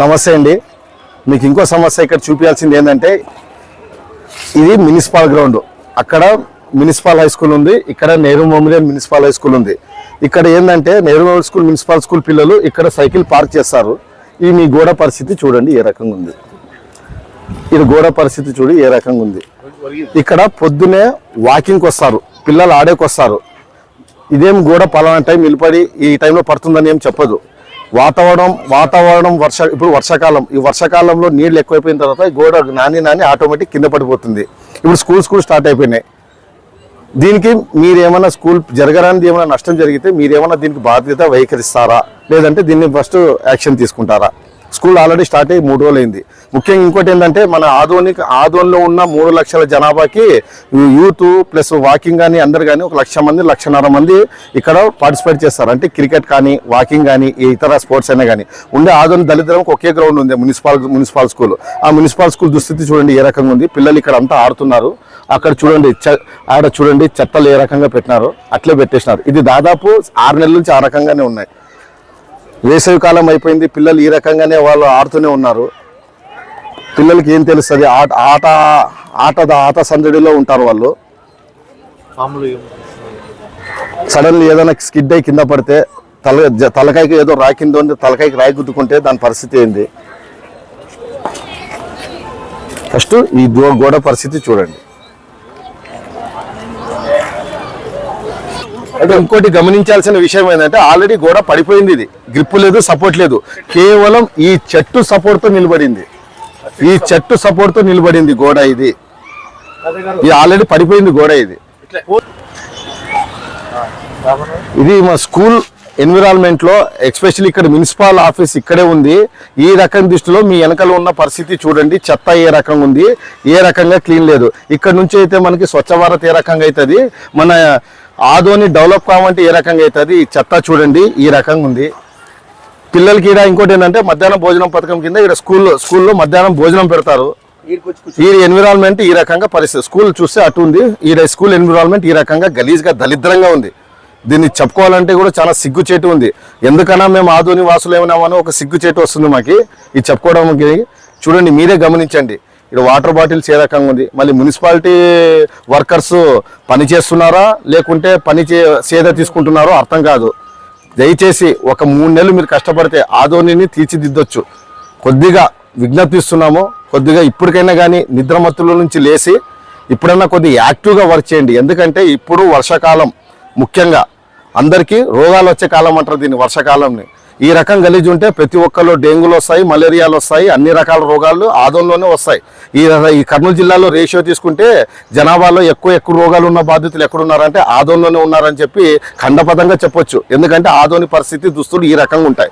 నమస్తే అండి. మీకు ఇంకో సమస్య ఇక్కడ చూపించాల్సింది ఏంటంటే ఇది మున్సిపల్ గ్రౌండ్ అక్కడ మున్సిపల్ హై స్కూల్ ఉంది. ఇక్కడ Nehru memorial municipal high school ఉంది. ఇక్కడ ఏంటంటే Nehru memorial school municipal school పిల్లలు ఇక్కడ సైకిల్ పార్క్ చేస్తారు. ఈ మీ గోడ పరిస్థితి చూడండి ఏ రకంగా ఉంది. ఇది గోడ పరిస్థితి చూడు ఏ రకంగా ఉంది. ఇక్కడ పొద్దునే వాకింగ్కి వస్తారు. పిల్లలు ఆడేకి వస్తారు. ఇదేం గోడ పలానా టైం నిలబడి ఈ టైంలో పడుతుందని ఏం చెప్పదు. వాతావరణం వాతావరణం వర్ష ఇప్పుడు వర్షాకాలం. ఈ వర్షాకాలంలో నీళ్ళు ఎక్కువైపోయిన తర్వాత గోడ నాని నాని ఆటోమేటిక్ కింద పడిపోతుంది. ఇప్పుడు స్కూల్ స్కూల్ స్టార్ట్ అయిపోయినాయి. దీనికి మీరేమైనా స్కూల్ జరగడానికి ఏమైనా నష్టం జరిగితే మీరేమైనా దీనికి బాధ్యత వైఖరిస్తారా లేదంటే దీన్ని ఫస్ట్ యాక్షన్ తీసుకుంటారా? స్కూల్ ఆల్రెడీ స్టార్ట్ అయ్యి మూడు రోజులు అయింది ముఖ్యంగా ఇంకోటి ఏంటంటే మన ఆదోని ఆదోన్లో ఉన్న మూడు లక్షల జనాభాకి యూత్ ప్లస్ వాకింగ్ కానీ అందరు కానీ ఒక లక్ష మంది లక్షన్నర మంది ఇక్కడ పార్టిసిపేట్ చేస్తారు. అంటే క్రికెట్ కానీ వాకింగ్ కానీ ఇతర స్పోర్ట్స్ అయినా కానీ. ఉండే ఆదోని దళితులకు ఒకే గ్రౌండ్ ఉంది మున్సిపల్ మున్సిపల్ స్కూల్. ఆ మున్సిపల్ స్కూల్ దుస్థితి చూడండి ఏ రకంగా ఉంది. పిల్లలు ఇక్కడ అంతా ఆడుతున్నారు. అక్కడ చూడండి చ- ఆడ చూడండి చెత్తలు ఏ రకంగా పెట్టినారు అట్లే పెట్టేసినారు. ఇది దాదాపు ఆరు నెలల నుంచి ఆ రకంగానే ఉన్నాయి. వేసవి కాలం అయిపోయింది పిల్లలు ఈ రకంగానే వాళ్ళు ఆడుతూనే ఉన్నారు. పిల్లలకి ఏం తెలుస్తుంది? ఆట ఆట ఆట ఆట సందడిలో ఉంటారు వాళ్ళు. సడన్లీ ఏదైనా స్కిడ్ అయి కింద పడితే తల తలకాయకి ఏదో రాకిందో అంటే తలకాయకి రాయి గుద్దుకుంటే దాని పరిస్థితి ఏంది? ఫస్ట్ ఈ గోడ పరిస్థితి చూడండి. అంటే ఇంకోటి గమనించాల్సిన విషయం ఏంటంటే ఆల్రెడీ గోడ పడిపోయింది ఇది. గ్రిప్ లేదు సపోర్ట్ లేదు. కేవలం ఈ చెట్టు సపోర్ట్తో నిలబడింది. ఈ చెట్టు సపోర్ట్తో నిలబడింది గోడ ఇది. ఇది ఆల్రెడీ పడిపోయింది గోడ ఇది. ఇది మా స్కూల్ ఎన్విరాన్మెంట్లో ఇక్కడ మున్సిపల్ ఆఫీస్ ఇక్కడే ఉంది. ఈ రకం దృష్టిలో మీ వెనకాల ఉన్న పరిస్థితి చూడండి. చెత్త ఏ రకంగా ఉంది ఏ రకంగా క్లీన్ లేదు. ఇక్కడ నుంచి అయితే మనకి స్వచ్ఛ భారత్ ఏ రకంగా అవుతుంది? మన ఆదోని డెవలప్ కావాలంటే ఏ రకంగా అవుతుంది? ఈ చెత్త చూడండి ఈ రకంగా ఉంది. పిల్లలకి ఇక్కడ ఇంకోటి ఏంటంటే మధ్యాహ్నం భోజనం పథకం కింద ఇక్కడ స్కూల్లో స్కూల్లో మధ్యాహ్నం భోజనం పెడతారు. ఈ ఎన్విరాన్మెంట్ ఈ రకంగా పరిస్థితి స్కూల్ చూస్తే అటు ఉంది ఈ స్కూల్ ఎన్విరాన్మెంట్ ఈ రకంగా గలీజ్గా దరిద్రంగా ఉంది. దీన్ని చెప్పుకోవాలంటే కూడా చాలా సిగ్గుచేటు ఉంది. ఎందుకన్నా మేము ఆధుని వాసులు ఏమన్నామని ఒక సిగ్గుచేటు వస్తుంది మాకి. ఇది చెప్పుకోవడానికి చూడండి మీరే గమనించండి. ఇక్కడ వాటర్ బాటిల్స్ ఏ రకంగా ఉంది? మళ్ళీ మున్సిపాలిటీ వర్కర్స్ పని చేస్తున్నారా? లేకుంటే పని చే సేద తీసుకుంటున్నారో అర్థం కాదు. దయచేసి ఒక మూడు నెలలు మీరు కష్టపడితే ఆధోనిని తీర్చిదిద్దొచ్చు. కొద్దిగా విజ్ఞప్తిస్తున్నాము. కొద్దిగా ఇప్పటికైనా కానీ నిద్రమత్తుల నుంచి లేచి ఇప్పుడన్నా కొద్దిగా యాక్టివ్గా వర్క్ చేయండి. ఎందుకంటే ఇప్పుడు వర్షాకాలం ముఖ్యంగా అందరికీ రోగాలు వచ్చే కాలం అంటారు దీన్ని వర్షాకాలంని. ఈ రకం గలీజ్ ఉంటే ప్రతి ఒక్కరు డెంగ్యూలు వస్తాయి మలేరియాలు వస్తాయి అన్ని రకాల రోగాలు ఆదంలోనే వస్తాయి. ఈ ర- ఈ కర్నూలు జిల్లాలో రేషియో తీసుకుంటే జనాభాలో ఎక్కువ ఎక్కువ రోగాలు ఉన్న బాధితులు ఎక్కడున్నారంటే ఆదోన్లోనే ఉన్నారని చెప్పి ఖండపదంగా చెప్పొచ్చు. ఎందుకంటే ఆదోని పరిస్థితి దుస్తులు ఈ రకంగా ఉంటాయి.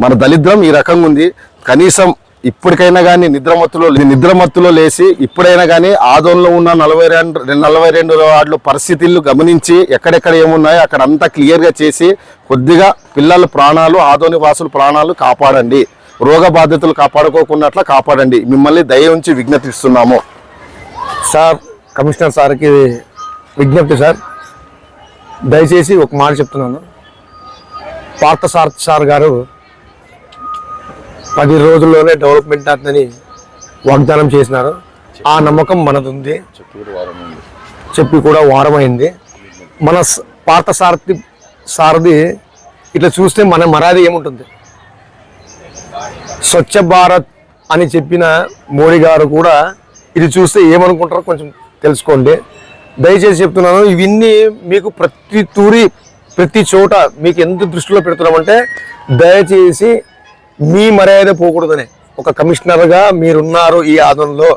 మన దళిద్రం ఈ రకంగా ఉంది. కనీసం ఇప్పటికైనా కానీ నిద్రమత్తులో నిద్రమత్తులో లేచి ఇప్పుడైనా కానీ ఆదోళనలో ఉన్న నలభై రెండు నలభై రెండు వార్డుల పరిస్థితులు గమనించి ఎక్కడెక్కడ ఏమున్నాయో అక్కడ అంతా క్లియర్గా చేసి కొద్దిగా పిల్లల ప్రాణాలు ఆదోని వాసుల ప్రాణాలు కాపాడండి. రోగ బాధితులు కాపాడుకోకున్నట్లా కాపాడండి. మిమ్మల్ని దయ ఉంచి విజ్ఞప్తిస్తున్నాము. సార్ కమిషనర్ సార్కి విజ్ఞప్తి సార్. దయచేసి ఒక మాట చెప్తున్నాను. పార్థ సార్ సార్ గారు పది రోజుల్లోనే డెవలప్మెంట్ అవుతుందని వాగ్దానం చేసినారు. ఆ నమ్మకం మనది ఉంది చెప్పి కూడా వారమైంది. మన పాత సారథి సారథి ఇట్లా చూస్తే మన మరాది ఏముంటుంది? స్వచ్ఛ భారత్ అని చెప్పిన మోడీ గారు కూడా ఇది చూస్తే ఏమనుకుంటారో కొంచెం తెలుసుకోండి. దయచేసి చెప్తున్నాను ఇవన్నీ మీకు ప్రతి తూరి ప్రతి చోట మీకు ఎందుకు దృష్టిలో పెడుతున్నామంటే దయచేసి మీ మర్యాద పోకూడదని ఒక కమిషనర్గా మీరున్నారు ఈ ఆదంలో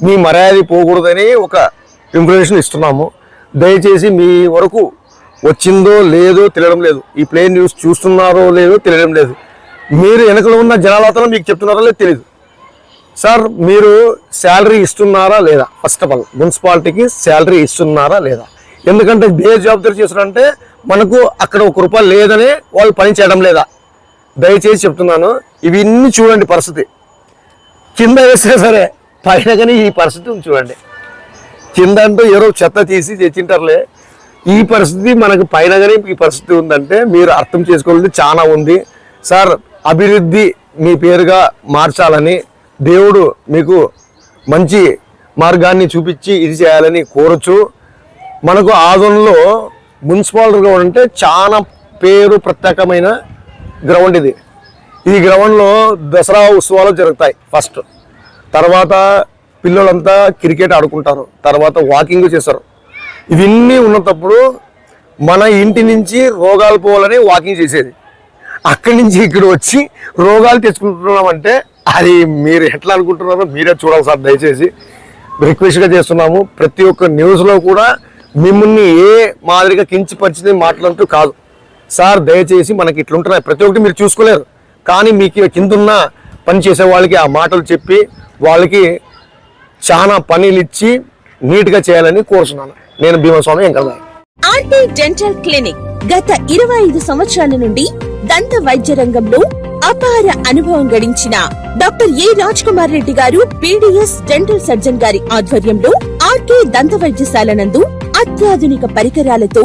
మీ మర్యాద పోకూడదని ఒక ఇన్ఫర్మేషన్ ఇస్తున్నాము. దయచేసి మీ వరకు వచ్చిందో లేదో తెలియడం లేదు. ఈ ప్లేన్ న్యూస్ చూస్తున్నారో లేదో తెలియడం లేదు. మీరు వెనకలో ఉన్న జనాలతో మీకు చెప్తున్నారో లేదో తెలియదు సార్ మీరు శాలరీ ఇస్తున్నారా లేదా? ఫస్ట్ ఆఫ్ ఆల్ మున్సిపాలిటీకి శాలరీ ఇస్తున్నారా లేదా? ఎందుకంటే ఏ జవాబుదారి చేస్తారంటే మనకు అక్కడ ఒక రూపాయి లేదని వాళ్ళు పని చేయడం లేదా? దయచేసి చెప్తున్నాను ఇవన్నీ చూడండి పరిస్థితి. కింద వేస్తే సరే పైన కానీ ఈ పరిస్థితి ఉంది చూడండి. కింద అంటూ ఎవరో చెత్త తీసి తెచ్చింటారులే. ఈ పరిస్థితి మనకు పైన కానీ ఈ పరిస్థితి ఉందంటే మీరు అర్థం చేసుకోవాలి చాలా ఉంది. సార్ అభివృద్ధి మీ పేరుగా మార్చాలని దేవుడు మీకు మంచి మార్గాన్ని చూపించి ఇది చేయాలని కోరచ్చు మనకు ఆదోన్లో మున్సిపాలిటీగా ఉంటే చాలా పేరు ప్రత్యేకమైన గ్రౌండ్ ఇది. ఈ గ్రౌండ్లో దసరా ఉత్సవాలు జరుగుతాయి ఫస్ట్. తర్వాత పిల్లలంతా క్రికెట్ ఆడుకుంటారు. తర్వాత వాకింగ్ చేస్తారు. ఇవన్నీ ఉన్నప్పుడు మన ఇంటి నుంచి రోగాలు పోవాలని వాకింగ్ చేసేది. అక్కడి నుంచి ఇక్కడ వచ్చి రోగాలు తెచ్చుకుంటున్నామంటే అది మీరు ఎట్లా అనుకుంటున్నారో మీరే చూడాలి సార్ దయచేసి. రిక్వెస్ట్గా చేస్తున్నాము. ప్రతి ఒక్క న్యూస్లో కూడా మిమ్మల్ని ఏ మాదిరిగా కించిపరిచింది మాట్లాడుతూ కాదు. సార్ దయచేసి మనకి ఇట్లుంటున్నాయి. ప్రతి ఒక్కటి మీరు చూసుకోలేరు. కానీ మీకు కిందున్న పని చేసే వాళ్ళకి ఆ మాటలు చెప్పి వాళ్ళకి చాలా పనులు ఇచ్చి నీట్గా చేయాలని కోరుతున్నాను నేను Bheemaswamy Venkatarai RT dental clinic గత ఇరవై ఐదు సంవత్సరాల నుండి దంత వైద్య రంగంలో అపార అనుభవం గడించిన doctor A Raj Kumar Reddy garu PDS dental surgeon గారి ఆధ్వర్యంలో ఆర్కే దంత వైద్యశాల నందు అత్యాధునిక పరికరాలతో